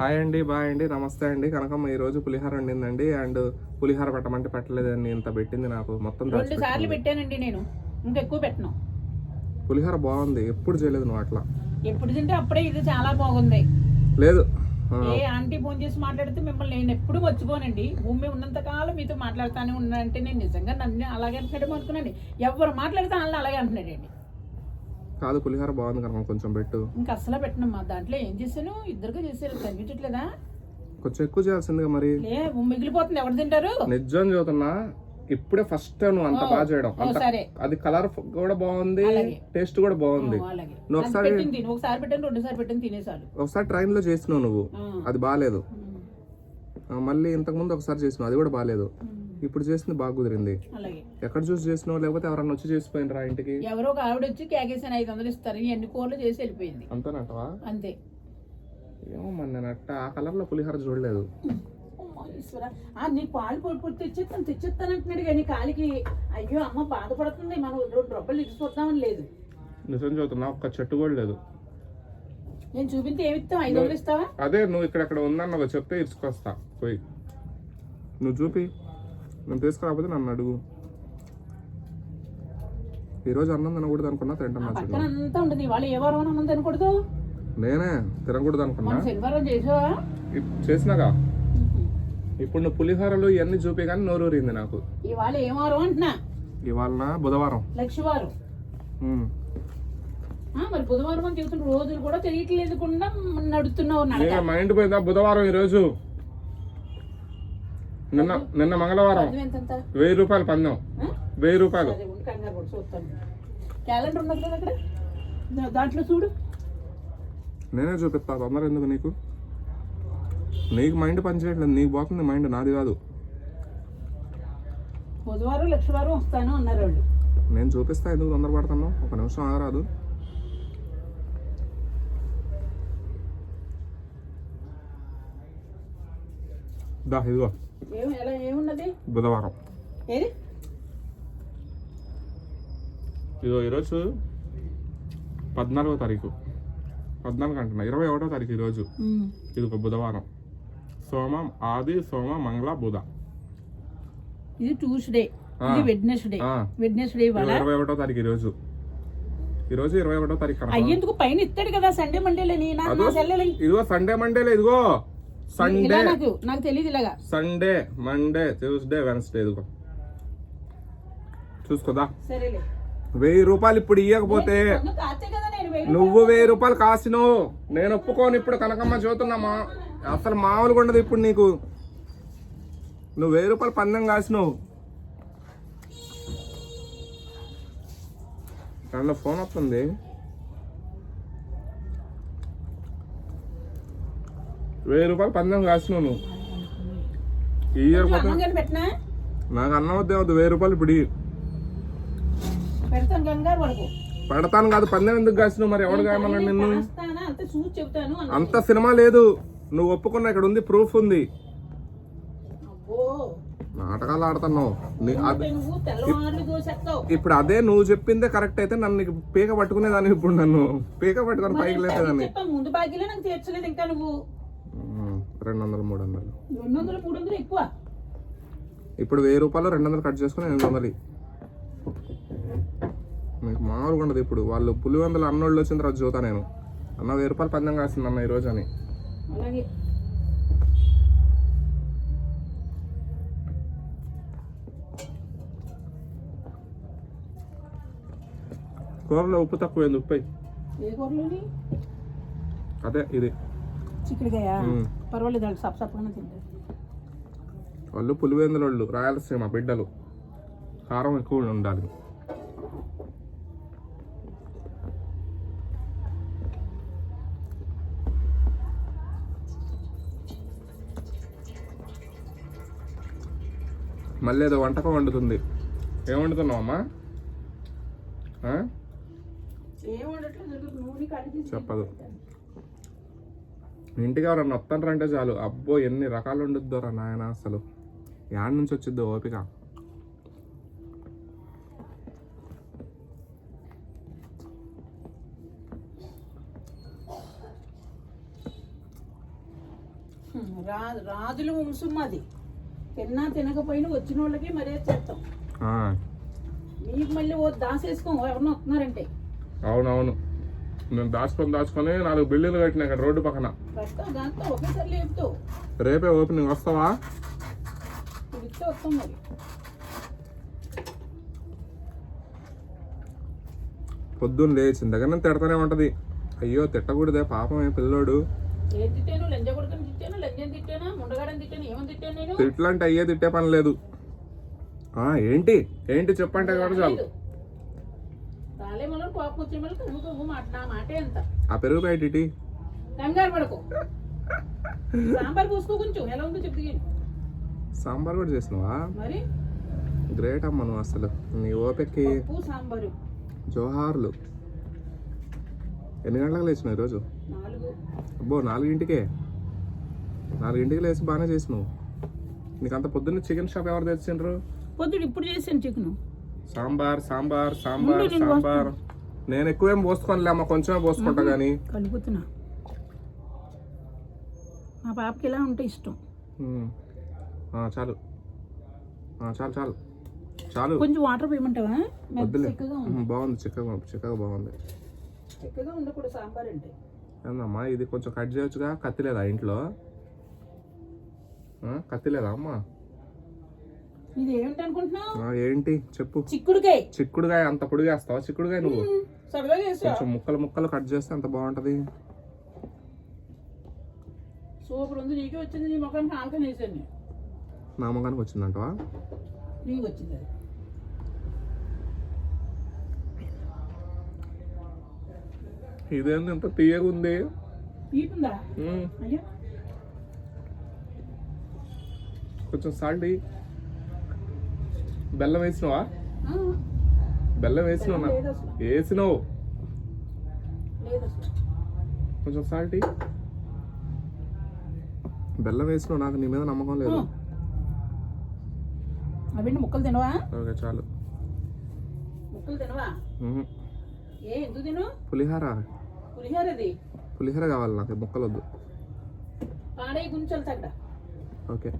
Hi అండి bye అండి నమస్తే అండి. కనకమ్మ ఈ రోజు పులిహార వండిందండి. అండ్ పులిహార పెట్టమంటే పెట్టలేదండి. ఇంత పెట్టింది నాకు. మొత్తం రెండు. సార్లు పెట్టానండి నేను. ఇంకా ఎక్కువ పెట్టను. పులిహార బాగుంది. ఎప్పుడు చేయలేదు నువ్వు అట్లా. ఎప్పుడు తింటే అప్పుడే ఇది చాలా బాగుంది. లేదు. ఏ ఆంటీ ఫోన్ చేసి మాట్లాడితే మిమ్మల్ని నేను ఎప్పుడు మర్చిపోనండి. భూమి ఉన్నంత కాలం మీతో మాట్లాడుతానే ఉన్నానంటే నేను నిజంగా నన్ను అలాగే అంటున్నాడేమో అనుకున్నాను ఎవరు మాట్లాడితే వాళ్ళని అలాగే అంటున్నాడండి కాదు పులిహార బాగుంది కనుక కొంచెం పెట్టు. ఇంకా అసలు పెట్టనమ్మా. దాంట్లో ఏం చేశాను? ఇద్దరుగా చేశారు. కనిపించట్లేదా? కొంచెం ఎక్కువ చేయాల్సిందిగా మరి. లే మిగిలిపోతుంది. ఎవరు తింటారు? నిజం చదువుతున్నా ఇప్పుడే ఫస్ట్ నువ్వు అంత బాగా చేయడం. అంత సరే. అది కలర్ కూడా బాగుంది. టేస్ట్ కూడా బాగుంది. అలాగే. నువ్వు ఒకసారి పెట్టింది. ఒకసారి పెట్టాను ఒకసారి ట్రైన్లో చేసినావు నువ్వు. అది బాగాలేదు. మళ్ళీ ఇంతకు ముందు ఒకసారి చేసినావు అది కూడా బాగాలేదు. ఇప్పుడు చేసింది బాగా కుదిరింది. అలాగే. ఎక్కడ చూసి చేసినావు? లేకపోతే ఎవరన్నా వచ్చి చేసిపోయినరా ఇంటికి? ఎవరో ఒక ఆవిడ వచ్చి కేకేసాను ఐదు వందలు ఇస్తారు. ఎన్ని కూరలు చేసి వెళ్ళిపోయింది. అంతేనటవా? అంతే. ఏమో మరి నేను అట్ట ఆ కలర్లో పులిహార చూడలేదు. నీ పాలు పొడి పొడి తెచ్చేస్తాను తెచ్చేస్తాను అంటున్నాడు కానీ కాలికి అయ్యో అమ్మ బాధపడుతుంది. మనం రెండు రూపాయలు ఇచ్చిపోతామని లేదు. నిజం చదువుతున్నా ఒక్క చెట్టు కూడా లేదు. నేను చూపించి ఏమి ఇస్తావు? ఐదు వందలు ఇస్తావా? అదే నువ్వు ఇక్కడ ఇక్కడ ఉందన్న చెప్తే ఇచ్చుకొస్తా పోయి. నువ్వు చూపి. నేను తీసుకురాకపోతే నన్ను అడుగు. ఈరోజు అన్నం తినకూడదు అనుకున్నా తింటున్నా అంతా ఉంటుంది. ఇవాళ ఏ వారం అన్నం తినకూడదు? నేనే తినకూడదు అనుకున్నా. శనివారం చేసావా? చేసినాగా? ఇప్పుడు నువ్వు పులిహోరలు ఇవన్నీ చూపి కానీ నోరూరింది నాకు. ఇవాళ ఏ వారం అంటున్నా? ఇవాళ బుధవారం. లక్షవారం. మరి బుధవారం అని చెబుతున్న రోజులు కూడా తెలియట్లేదు నడుతున్నావు మైండ్ పోయిందా బుధవారం ఈరోజు నిన్న నిన్న మంగళవారం. వెయ్యి రూపాయలు పందెం? వెయ్యి రూపాయలు. క్యాలెండర్ ఉన్నది కదా అక్కడ? దాంట్లో చూడు. నేనే చూపిస్తా తొందర ఎందుకు నీకు? నీకు మైండ్ పనిచేయట్లేదు నీకు పోతుంది మైండ్ నాది కాదు. బుధవారం లక్షవారం వస్తాను అన్నారు వాళ్ళు. నేను చూపిస్తా ఎందుకు తొందర పడుతున్నావు? ఒక నిమిషం ఆగరాదు. దా ఇదిగో. బుధవారం. ఏది? ఇదిగో ఈరోజు పద్నాలుగో తారీఖు. పద్నాలుగు అంటున్నా ఇరవై ఒకటో తారీఖు ఈరోజు. ఇది ఒక బుధవారం. సోమ ఆది సోమ మంగళ బుధ. ఇది ట్యూస్డే. ఇది వెడ్నెస్డే. వెడ్నెస్డే ఇరవై ఒకటో తారీఖు ఈరోజు. ఈరోజు ఇరవై ఒకటో తారీఖు అయ్యేందుకు పైన ఇస్తాడు కదా సండే సెల్లెలు. ఇదిగో సండే మండేలే ఇదిగో. సండే నాకు నాకు తెలియదు ఇలాగా. సండే మండే ట్యూస్డే వెన్స్డే ఇదిగో. చూసుకోదా? సరేలే. వెయ్యి రూపాయలు ఇప్పుడు ఇవ్వకపోతే నువ్వు వెయ్యి రూపాయలు కాసినావు. నేను ఒప్పుకోను ఇప్పుడు కనకమ్మ చూస్తున్నామా అసలు మామూలుగా ఉండదు ఇప్పుడు నీకు. నువ్వు వెయ్యి రూపాయలు పందెం కాసినావు. దాంట్లో ఫోన్ వస్తుంది. వెయ్యి రూపాయలు పందెం కాసినావు నువ్వు. ఈ ఇయర్ నాకు అన్నం వద్దే వద్దు వెయ్యి రూపాయలు ఇప్పుడు. పెడతాను కాదు పందెం ఎందుకు కాసినావు మరి? ఎవడు కాయమన్నాడు నిన్ను? అంత సినిమా లేదు. నువ్వు ఒప్పుకున్న ఇక్కడ ఉంది ప్రూఫ్ ఉంది. నాటకాలు ఆడుతున్నావు. ఇప్పుడు అదే నువ్వు చెప్పిందే కరెక్ట్ అయితే నన్ను పీక పట్టుకునేదాన్ని ఇప్పుడు నన్ను. పీక పట్టుకొని పైకి చెప్పా ముందు బాకీలో నాకు తీర్చలేదు ఇంకా నువ్వు. రెండు వందలు మూడు వందలు. రెండు వందలు మూడు వందలు ఎక్కువ? ఇప్పుడు వెయ్యి రూపాయలు రెండు వందలు కట్ చేసుకుని ఎనిమిది వందలు. మీకు మామూలుగా ఉండదు ఇప్పుడు. వాళ్ళు పులివందలు అన్నోళ్ళు వచ్చిన తర్వాత చూతా నేను. అన్న వెయ్యి రూపాయలు పందెం కాసింది అన్న ఈరోజు అని. కూరలో ఉప్పు తక్కువైంది ఉప్పు అదే ఇది. చిక్కుడుకాయ. పర్వాలేదు వాళ్ళు సప్ సప్పగానే తింటారు. వాళ్ళు పులివేందుల వాళ్ళు రాయలసీమ బిడ్డలు. కారం ఎక్కువ ఉండాలి. మళ్ళీ ఏదో వంటకం వండుతుంది. ఏం వండుతున్నావు అమ్మా చెప్పదు. ఇంటికి ఎవరన్నా వస్తారంటే చాలు. అబ్బో ఎన్ని రకాలు వండుద్దోరా నాయన అసలు. యాడ్ నుంచి వచ్చిద్దో ఓపిక? రాజుల వంశం మాది తిన్నా తినకపోయినా వచ్చిన వాళ్ళకి మర్యాద చేస్తాం ఆ, మీకు మళ్ళీ ఓ దాసేసుకోం ఎవరినో వస్తున్నారంటే. అవునవును. నేను దాచుకొని దాచుకొని నాలుగు బిల్డింగ్లు కట్టినా ఇక్కడ రోడ్డు పక్కన. రేపే ఓపెనింగ్ వస్తావా? పొద్దున్న లేచిన దగ్గర నుంచి తిడతానే ఉంటది. అయ్యో తిట్టకూడదే పాపమే పిల్లోడు. నేను? తిట్లంటే అయ్యే తిట్టే పని లేదు. ఆ, ఏంటి? ఏంటి చెప్పంటే కూడా చాలు కోపం వచ్చే మళ్ళీ మాట నా మాటే ఆ పెరుగు ఇటీ. కంగారు పడకు. సాంబార్ పోసుకో కొంచెం ఎలా ఉందో చెప్తే సాంబార్ కూడా చేసినావా? మరి? గ్రేట్ అమ్మ నువ్వు అసలు. నీ ఓపెక్కి పప్పు సాంబారు. జోహార్లు. ఎన్ని గంటలకు లేచినావు ఈరోజు? నాలుగు. అబ్బో నాలుగింటికే. నాలుగింటికి లేచి బాగానే చేసినావు. నీకు అంత పొద్దున్న చికెన్ షాప్ ఎవరు తెచ్చిండ్రు? పొద్దుడు ఇప్పుడు చేసాను చికెన్. సాంబార్ సాంబార్ సాంబార్ సాంబార్. నేను ఎక్కువేం పోసుకోనిలే అమ్మ కొంచెమే పోసుకుంటా కానీ కలుపుతున్నా. మా పాపకి ఇలా ఉంటే ఇష్టం. చాలు. చాలు చాలు. చాలు. కొంచెం వాటర్ పోయమంటావా? వద్దులే. బాగుంది చిక్కగా చిక్కగా బాగుంది. చిక్కగా ఉండకూడదు సాంబార్ అంటే. ఏందమ్మా ఇది కొంచెం కట్ చేయొచ్చుగా? కత్తి లేదా ఇంట్లో? ఆ, కత్తి లేదా అమ్మా? ఇది ఏమిటి అనుకుంటున్నావు ఆ, ఏంటి? చెప్పు. చిక్కుడుకాయ. చిక్కుడుగాయ అంత పొడిగేస్తావా? చిక్కుడుగాయ నువ్వు? సరదా చేసా కొంచెం ముక్కలు ముక్కలు కట్ చేస్తే అంత బాగుంటది. సూపర్ ఉంది నీకే వచ్చింది నీ ఆల్కని వేసాను నా మొగానికి వచ్చిందంటవా? నీకు వచ్చింది అది. ఇదేంది ఇంత తీయగా ఉంది తీపుందా అయ్యా. కొంచెం సాల్ట్ బెల్లం వేసినావా? బెల్లం వేసినావు వేసినావు. కొంచెం సాల్ట్. బెల్లం వేసినావు నాకు నీ మీద నమ్మకం లేదు. అవి ముక్కలు తినవా? ఓకే చాలు. ముక్కలు తినవా? ఉహు. ఏ ఎందుకు తిను పులిహార. పులిహోర అది పులిహార కావాలి నాకు ముక్కలు వద్దు పాడే గుంచాలి తగ్గ. ఓకే.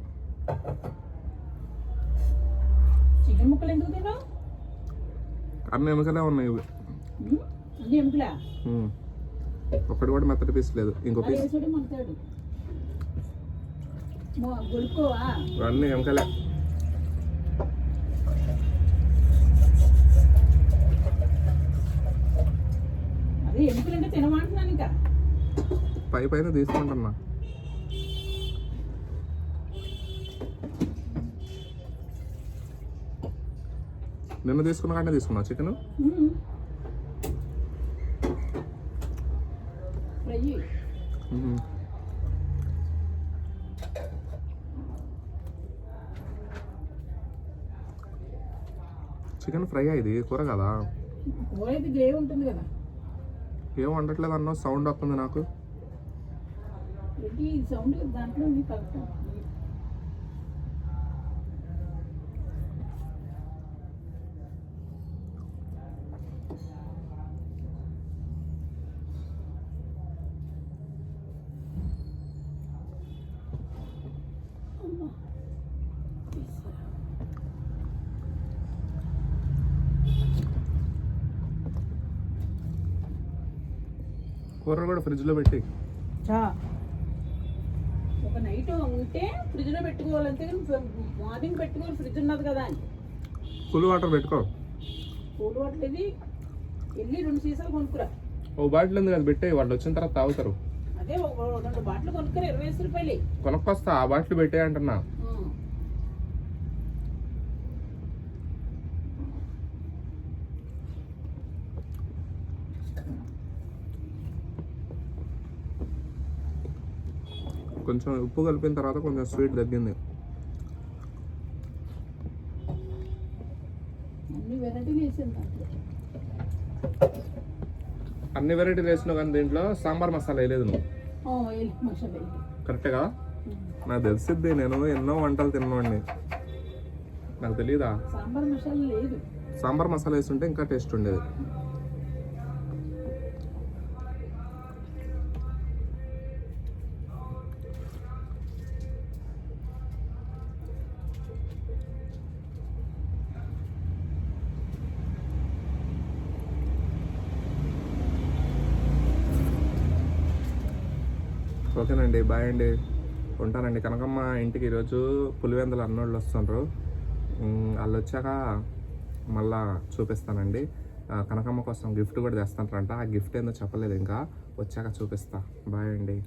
చికెన్ ముక్కలు ఎందుకు తినవు అన్ని ఎముకలే ఉన్నాయి ఇవి. అన్ని ఎముకలా. ఒక్కటి కూడా మెత్తటి పీస్ లేదు. ఇంకో పీస్ అన్ని ఎముకలే. పై పైన తీసుకుంటున్నా. నిన్న తీసుకున్న కంటే తీసుకున్నావు? చికెన్? చికెన్ ఫ్రై ఇది కూర కదా? ఉంటుంది ఏం వండట్లేదు అన్న సౌండ్ వస్తుంది నాకు. సౌండ్ దాంట్లో ఉంది కలుపుతాం కూర కూడా ఫ్రిడ్జ్లో పెట్టి. ఒక నైట్ ఉంటే ఫ్రిడ్జ్లో పెట్టుకోవాలంటే మార్నింగ్ పెట్టుకోవాలి ఫ్రిడ్జ్ ఉన్నది కదా అని. కూల్ వాటర్ పెట్టుకో. కూల్ వాటర్ ఇది. వెళ్ళి రెండు సీసాలు కొనుక్కురా. ఓ బాటిల్ ఉంది కదా పెట్టే వాళ్ళు వచ్చిన తర్వాత తాగుతారు. అదే ఒక రెండు బాటిల్ కొనుక్కురా ఇరవై రూపాయలు. కొనక్కొస్తా ఆ బాటిల్ పెట్టే అంటున్నా. కొంచెం ఉప్పు కలిపిన తర్వాత కొంచెం స్వీట్ తగ్గింది. అన్ని వెరైటీలు వెరైటీలు వేసినావు కానీ దీంట్లో సాంబార్ మసాలా వేయలేదు నువ్వు. ఆ, వేయాలి మసాలా వేయాలి కరెక్టే కదా? నాకు తెలిసిద్ది నేను ఎన్నో వంటలు తిన్నవాడిని. నాకు తెలియదా సాంబార్ మసాలా లేదు. సాంబార్ మసాలా వేస్తుంటే ఇంకా టేస్ట్ ఉండేది. ఓకేనండి బాయ్ అండి. ఉంటానండి. కనకమ్మ ఇంటికి ఈరోజు పులివెందులు అన్నోళ్ళు వస్తున్నారు వాళ్ళు వచ్చాక మళ్ళా చూపిస్తానండి. కనకమ్మ కోసం గిఫ్ట్ కూడా తెస్తానంట ఆ గిఫ్ట్ ఏందో చెప్పలేదు ఇంకా. వచ్చాక చూపిస్తా. బాయ్ అండి.